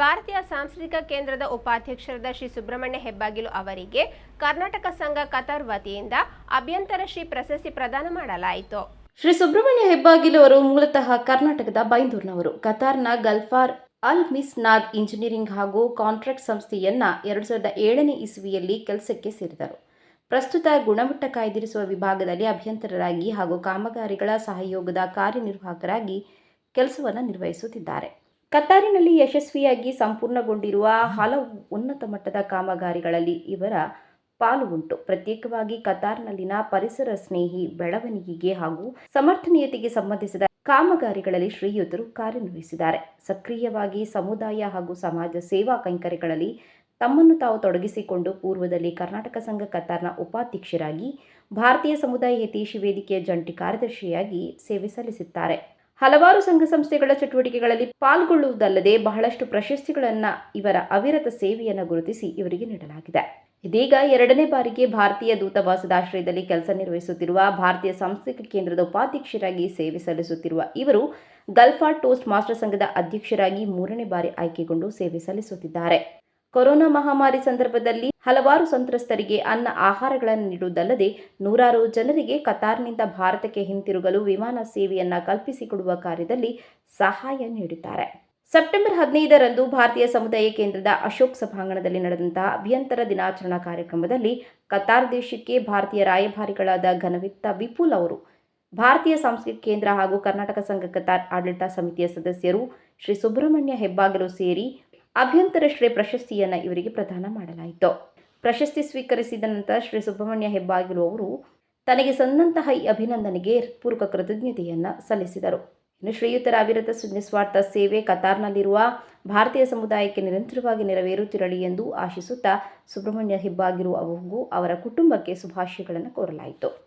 ಭಾರತೀಯ ಸಾಂಸ್ಕೃತಿಕ ಕೇಂದ್ರದ ಉಪಾಧ್ಯಕ್ಷರಾದ ಶ್ರೀ ಸುಬ್ರಹ್ಮಣ್ಯ ಹೆಬ್ಬಾಗಿಲು ಅವರಿಗೆ ಕರ್ನಾಟಕ ಸಂಘ ಕತಾರ್ ವತಿಯಿಂದ ಅಭ್ಯಂತರ ಶ್ರೀ ಪ್ರಶಸ್ತಿ ಪ್ರದಾನ ಮಾಡಲಾಯಿತು. ಶ್ರೀ ಸುಬ್ರಹ್ಮಣ್ಯ ಹೆಬ್ಬಾಗಿಲು ಅವರು ಮೂಲತಃ ಕರ್ನಾಟಕದ ಬೈಂದೂರಿನವರು. ಕತಾರ್ನ Galfar Al Misnad engineering ಹಾಗೂ ಕಾಂಟ್ರಾಕ್ಟ್ ಸಂಸ್ಥೆಯನ್ನ ಎರಡು ಸಾವಿರದ ಏಳನೇ ಇಸ್ವಿಯಲ್ಲಿ ಕೆಲಸಕ್ಕೆ ಸೇರಿದರು. ಪ್ರಸ್ತುತ ಗುಣಮಟ್ಟ ಕಾಯ್ದಿರಿಸುವ ವಿಭಾಗದಲ್ಲಿ ಅಭ್ಯಂತರರಾಗಿ ಹಾಗೂ ಕಾಮಗಾರಿಗಳ ಸಹಯೋಗದ ಕಾರ್ಯನಿರ್ವಾಹಕರಾಗಿ ಕೆಲಸವನ್ನು ನಿರ್ವಹಿಸುತ್ತಿದ್ದಾರೆ. ಕತಾರಿನಲ್ಲಿ ಯಶಸ್ವಿಯಾಗಿ ಸಂಪೂರ್ಣಗೊಂಡಿರುವ ಹಲವು ಉನ್ನತ ಮಟ್ಟದ ಕಾಮಗಾರಿಗಳಲ್ಲಿ ಇವರ ಪಾಲು ಉಂಟು. ಪ್ರತ್ಯೇಕವಾಗಿ ಕತಾರ್ನಲ್ಲಿನ ಪರಿಸರ ಸ್ನೇಹಿ ಬೆಳವಣಿಗೆಗೆ ಹಾಗೂ ಸಮರ್ಥನೀಯತೆಗೆ ಸಂಬಂಧಿಸಿದ ಕಾಮಗಾರಿಗಳಲ್ಲಿ ಶ್ರೀಯುತರು ಕಾರ್ಯನಿರ್ವಹಿಸಿದ್ದಾರೆ. ಸಕ್ರಿಯವಾಗಿ ಸಮುದಾಯ ಹಾಗೂ ಸಮಾಜ ಸೇವಾ ಕೈಂಕರ್ಯಗಳಲ್ಲಿ ತಮ್ಮನ್ನು ತಾವು ತೊಡಗಿಸಿಕೊಂಡು ಪೂರ್ವದಲ್ಲಿ ಕರ್ನಾಟಕ ಸಂಘ ಕತಾರ್ನ ಉಪಾಧ್ಯಕ್ಷರಾಗಿ, ಭಾರತೀಯ ಸಮುದಾಯ ಹಿತೈಷಿ ವೇದಿಕೆಯ ಜಂಟಿ ಕಾರ್ಯದರ್ಶಿಯಾಗಿ ಸೇವೆ ಸಲ್ಲಿಸುತ್ತಾರೆ ಹಲವಾರು ಸಂಘ ಸಂಸ್ಥೆಗಳ ಚಟುವಟಿಕೆಗಳಲ್ಲಿ ಪಾಲ್ಗೊಳ್ಳುವುದಲ್ಲದೆ ಬಹಳಷ್ಟು ಪ್ರಶಸ್ತಿಗಳನ್ನು ಇವರ ಅವಿರತ ಸೇವೆಯನ್ನು ಗುರುತಿಸಿ ಇವರಿಗೆ ನೀಡಲಾಗಿದೆ. ಇದೀಗ ಎರಡನೇ ಬಾರಿಗೆ ಭಾರತೀಯ ದೂತಾವಾಸದ ಆಶ್ರಯದಲ್ಲಿ ಕೆಲಸ ನಿರ್ವಹಿಸುತ್ತಿರುವ ಭಾರತೀಯ ಸಾಂಸ್ಥಿಕ ಕೇಂದ್ರದ ಉಪಾಧ್ಯಕ್ಷರಾಗಿ ಸೇವೆ ಸಲ್ಲಿಸುತ್ತಿರುವ ಇವರು ಗಲ್ಫಾ ಟೋಸ್ಟ್ ಮಾಸ್ಟರ್ ಸಂಘದ ಅಧ್ಯಕ್ಷರಾಗಿ ಮೂರನೇ ಬಾರಿ ಆಯ್ಕೆಗೊಂಡು ಸೇವೆ ಸಲ್ಲಿಸುತ್ತಿದ್ದಾರೆ. ಕೊರೋನಾ ಮಹಾಮಾರಿ ಸಂದರ್ಭದಲ್ಲಿ ಹಲವಾರು ಸಂತ್ರಸ್ತರಿಗೆ ಅನ್ನ ಆಹಾರಗಳನ್ನು ನೀಡುವುದಲ್ಲದೆ ನೂರಾರು ಜನರಿಗೆ ಕತಾರ್ನಿಂದ ಭಾರತಕ್ಕೆ ಹಿಂತಿರುಗಲು ವಿಮಾನ ಸೇವೆಯನ್ನ ಕಲ್ಪಿಸಿಕೊಡುವ ಕಾರ್ಯದಲ್ಲಿ ಸಹಾಯ ನೀಡಿದ್ದಾರೆ ಸೆಪ್ಟೆಂಬರ್ ಹದಿನೈದರಂದು ಭಾರತೀಯ ಸಮುದಾಯ ಕೇಂದ್ರದ ಅಶೋಕ್ ಸಭಾಂಗಣದಲ್ಲಿ ನಡೆದಂತಹ ಅಭಿಯಂತರ ದಿನಾಚರಣಾ ಕಾರ್ಯಕ್ರಮದಲ್ಲಿ ಕತಾರ್ ದೇಶಕ್ಕೆ ಭಾರತೀಯ ರಾಯಭಾರಿಗಳಾದ ಘನವಿತ್ತ ವಿಪುಲ್ ಅವರು, ಭಾರತೀಯ ಸಾಂಸ್ಕೃತಿಕ ಕೇಂದ್ರ ಹಾಗೂ ಕರ್ನಾಟಕ ಸಂಘ ಕತಾರ್ ಆಡಳಿತ ಸಮಿತಿಯ ಸದಸ್ಯರು ಶ್ರೀ ಸುಬ್ರಹ್ಮಣ್ಯ ಹೆಬ್ಬಾಗಿಲು ಸೇರಿ ಅಭ್ಯಂತರ ಶ್ರೀ ಪ್ರಶಸ್ತಿಯನ್ನು ಇವರಿಗೆ ಪ್ರದಾನ ಮಾಡಲಾಯಿತು. ಪ್ರಶಸ್ತಿ ಸ್ವೀಕರಿಸಿದ ನಂತರ ಶ್ರೀ ಸುಬ್ರಹ್ಮಣ್ಯ ಹೆಬ್ಬಾಗಿಲು ಅವರು ತನಗೆ ಸಂದಂತಹ ಈ ಅಭಿನಂದನೆಗೆ ಪೂರ್ವಕ ಕೃತಜ್ಞತೆಯನ್ನು ಸಲ್ಲಿಸಿದರು. ಇನ್ನು ಶ್ರೀಯುತರ ಅವಿರತ ನಿಸ್ವಾರ್ಥ ಸೇವೆ ಕತಾರ್ನಲ್ಲಿರುವ ಭಾರತೀಯ ಸಮುದಾಯಕ್ಕೆ ನಿರಂತರವಾಗಿ ನೆರವೇರುತ್ತಿರಲಿ ಎಂದು ಆಶಿಸುತ್ತಾ ಸುಬ್ರಹ್ಮಣ್ಯ ಹೆಬ್ಬಾಗಿರುವ ಅವರಿಗೂ ಅವರ ಕುಟುಂಬಕ್ಕೆ ಶುಭಾಶಯಗಳನ್ನು ಕೋರಲಾಯಿತು.